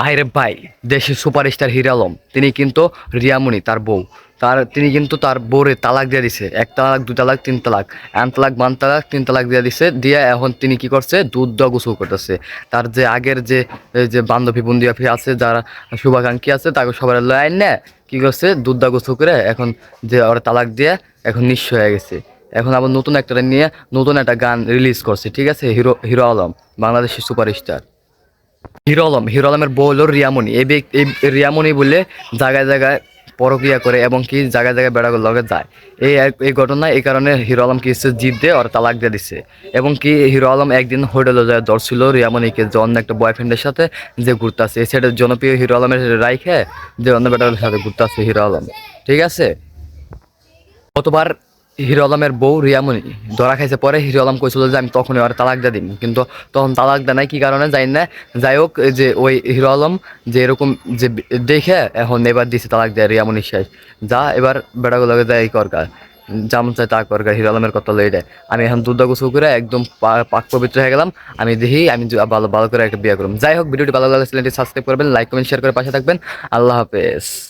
ভাইরে ভাই দেশের সুপারস্টার হিরো আলম, তিনি কিন্তু রিয়ামণি, তার বউ। তার, তিনি কিন্তু তার বোরে তালাক দিয়ে দিছে। এক তালাক দু তালাক, তিন তালাক। এক তালাক, বান তালাক, তিন তালাক দিয়ে দিছে। দিয়ে এখন তিনি কি করছে? দুধ দেওয়া গোসল করতেছে। তার যে আগের যে যে বান্ধবী বন্দি আছে, যারা শুভাকাঙ্ক্ষী আছে, তাকে সবার লাইন নেয় কি করছে? দুধ দেওয়া গোসল করে এখন যে ওরা তালাক দিয়ে এখন নিঃস্ব হয়ে গেছে। এখন আবার নতুন একটা নিয়ে নতুন একটা গান রিলিজ করছে, ঠিক আছে? হিরো হিরো আলম, বাংলাদেশের সুপারস্টার। হিরো আলম, হিরো আলমের বউ হলো রিয়ামণি। এই এই রিয়ামণি বলে জায়গায় জায়গায় পরক্রিয়া করে এবং কি জায়গায় জায়গায় বেড়াগুলো লগে যায়। এই এই ঘটনা এই কারণে হিরো আলম কি জিদ দিয়ে ওর তালাক দিয়ে দিছে। এবং কি হিরো আলম একদিন হোটেলে যায়, ধরছিল রিয়ামণিকে যে অন্য একটা বয়ফ্রেন্ডের সাথে যে ঘুরতে আসে সেটা জনপ্রিয় হিরো আলমের রাইখে যে অন্য বেটার সাথে ঘুরতে আসছে হিরো আলম। ঠিক আছে? গতবার হিরো আলমের বউ রিয়ামণি ধরা খাইছে পরে হিরো আলম কইছিল যে আমি তখনই আর তালাক দিয়ে দিন কিন্তু তখন তালাক দেয় নাই, কি কারণে? যাই না, যাই হোক যে ওই হিরো আলম যে এরকম যে দেখে এখন এবার দিছে তালাক দেয় রিয়ামণি শেষ যা, এবার বেড়াগুলোকে দেয় এই করকার যেমন চাই তা করকার হিরো আলমের কথা লই দেয়। আমি এখন দুধ গোসল করে একদম পাক পবিত্র হয়ে গেলাম। আমি দেখি আমি ভালো ভালো করে একটা বিয়ে করুম। যাই হোক, ভিডিওটি ভালো লাগলে সাবস্ক্রাইব করবেন, লাইক, কমেন্ট শেয়ার করে পাশে থাকবেন। আল্লাহ হাফেজ।